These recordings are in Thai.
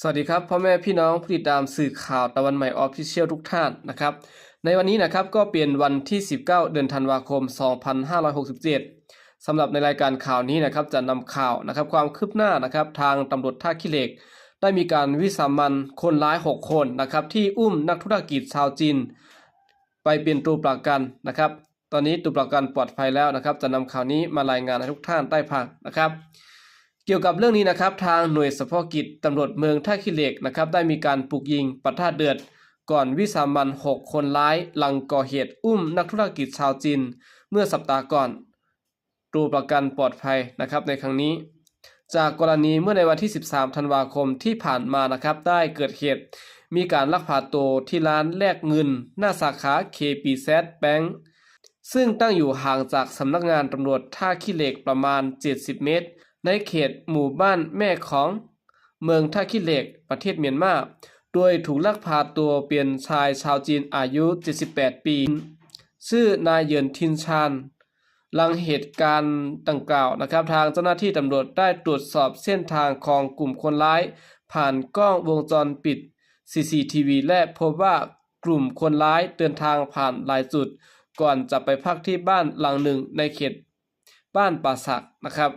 สวัสดีครับพ่อแม่พี่น้องผู้ติดตามสื่อข่าวตะวันใหม่ออฟฟิเชียลทุกท่านนะครับ ในวันนี้นะครับก็เป็นวันที่ 19 เดือนธันวาคม 2567สำหรับในรายการข่าวนี้นะครับจะนำข่าวนะครับความคืบหน้านะครับทางตำรวจท่าขี้เหล็ก ได้มีการวิสามันคนร้าย 6 คนนะครับที่อุ้มนักธุรกิจชาวจีนไปเป็นตัวประกันนะครับ ตอนนี้ตัวประกันปลอดภัยแล้วนะครับ จะนำข่าวนี้มารายงานให้ทุกท่านได้ฟังนะครับ เกี่ยวกับเรื่องนี้นะครับทางหน่วยเฉพาะกิจตำรวจเมืองท่าขี้เหล็กนะครับได้มีการปลุกยิงปะทะเดือด ก่อนวิสามัน6คนร้ายหลังก่อเหตุอุ้มนักธุรกิจชาวจีนเมื่อสัปดาห์ก่อนตัวประกันปลอดภัยนะครับในครั้งนี้ จากกรณีเมื่อในวันที่ 13 ธันวาคมที่ผ่านมานะครับได้เกิดเหตุ มีการลักพาตัวที่ร้านแลกเงิน หน้าสาขา KPZ Bank ซึ่งตั้งอยู่ห่างจากสำนักงานตำรวจท่าขี้เหล็กประมาณ 70 เมตร ในเขตหมู่บ้านแม่ของเมืองท่าขี้เหล็กประเทศเมียนมา โดยถูกลักพาตัวเป็นชายชาวจีนอายุ 78 ปี ชื่อนายเยินทินชานหลังเหตุการณ์ดังกล่าวนะครับ ทางเจ้าหน้าที่ตำรวจได้ตรวจสอบเส้นทางของกลุ่มคนร้าย ผ่านกล้องวงจรปิด CCTV และพบว่ากลุ่มคนร้ายเดินทางผ่านหลายจุด ก่อนจะไปพักที่บ้านหลังหนึ่งในเขตบ้านป่าสักนะครับ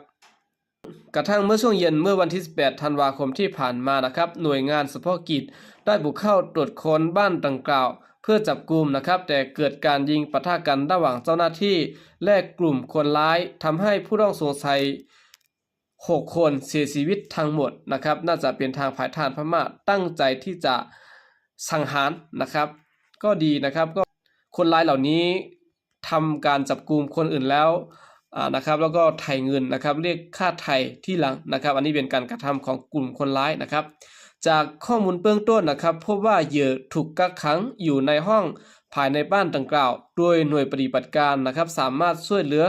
กระทั่งเมื่อช่วงเย็นเมื่อวันที่ 18 ธันวาคมที่ผ่านมานะครับ หน่วยงานเฉพาะกิจได้บุกเข้าตรวจค้นบ้านดังกล่าว เพื่อจับกลุ่มนะครับ แต่เกิดการยิงปะทะกันระหว่างเจ้าหน้าที่ และกลุ่มคนร้ายทำให้ผู้ต้องสงสัย 6 คนเสียชีวิตทั้งหมดนะครับ น่าจะเป็นทางฝ่ายทารพม่าตั้งใจที่จะสังหารนะครับ ก็ดีนะครับก็คนร้ายเหล่านี้ทำการจับกลุ่มคนอื่นแล้ว นะครับแล้วก็ไถ่เงินนะครับเรียกค่าไถ่ที่หลังนะครับอันนี้เป็นการกระทำของกลุ่มคนร้ายนะครับ จากข้อมูลเบื้องต้นนะครับ พบว่าเหยื่อถูกกักขังอยู่ในห้องภายในบ้านดังกล่าว โดยหน่วยปฏิบัติการนะครับ สามารถช่วยเหลือ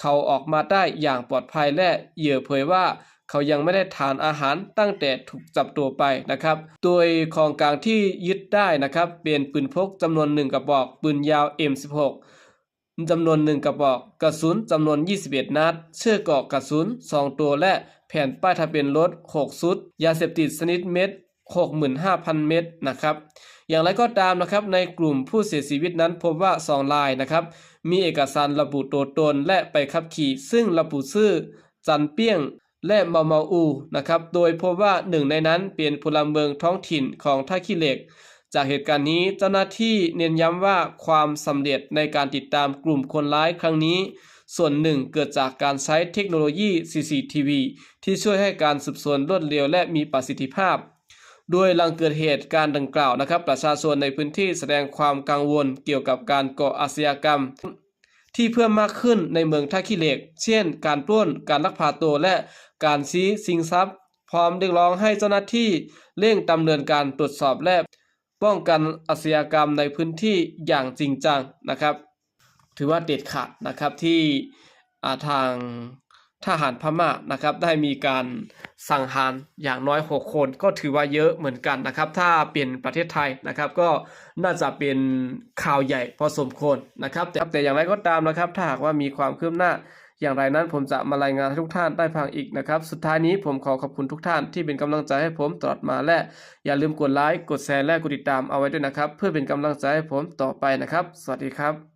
เขาออกมาได้อย่างปลอดภัยและเหยื่อเผยว่าเขายังไม่ได้ทานอาหารตั้งแต่ถูกจับตัวไปนะครับ โดยของกลางที่ยึดได้นะครับ เป็นปืนพกจำนวนหนึ่งกระบอกปืนยาว M16 จำนวนหนึ่งกระบอกกระสุนจำนวน 21 นัด เชือกเกาะกระสุน 2 ตัวและแผ่นป้ายทะเบียนรถ 6 ชุด ยาเสพติดชนิดเม็ด 65,000 เม็ดนะครับ อย่างไรก็ตามนะครับในกลุ่มผู้เสียชีวิตนั้นพบว่า 2 รายนะครับ มีเอกสารระบุตัวตนและไปขับขี่ ซึ่งระบุชื่อ จันเปี้ยงและเมาเมาอูนะครับ โดยพบว่าหนึ่งในนั้นเป็นพลเมืองท้องถิ่นของท่าขี้เหล็ก จากเหตุการณ์นี้เจ้าหน้าที่เน้นย้ำว่าความสำเร็จในการติดตามกลุ่มคนร้ายครั้งนี้ ส่วนหนึ่งเกิดจากการใช้เทคโนโลยี CCTV ที่ช่วยให้การสืบสวนรวดเร็วและมีประสิทธิภาพ โดยหลังเกิดเหตุการณ์ดังกล่าวนะครับ ประชาชนในพื้นที่แสดงความกังวลเกี่ยวกับการก่ออาชญากรรม ที่เพิ่มมากขึ้นในเมืองท่าขี้เหล็ก เช่น การปล้น การลักพาตัวและการซี้ชิงทรัพย์ พร้อมเรียกร้องให้เจ้าหน้าที่เร่งดำเนินการตรวจสอบและ ป้องกันอาชญากรรมในพื้นที่อย่างจริงจังนะครับ ถือว่าเด็ดขาดนะครับที่าทางทหารพม่านะครับได้มีการสังหารอย่างน้อย 6 คนก็ถือว่าเยอะเหมือนกันนะครับ ถ้าเป็นประเทศไทยนะครับ ก็น่าจะเป็นข่าวใหญ่พอสมควรนะครับแต่แต่อย่างไรก็ตามนะครับ ถ้าหากว่ามีความคืบหน้า อย่างไรนั้นผมจะมารายงานให้ทุกท่านได้ฟังอีกนะครับ สุดท้ายนี้ผมขอขอบคุณทุกท่านที่เป็นกำลังใจให้ผมตลอดมาและ อย่าลืมกดไลค์กดแชร์และกดติดตามเอาไว้ด้วยนะครับ เพื่อเป็นกำลังใจให้ผมต่อไปนะครับ สวัสดีครับ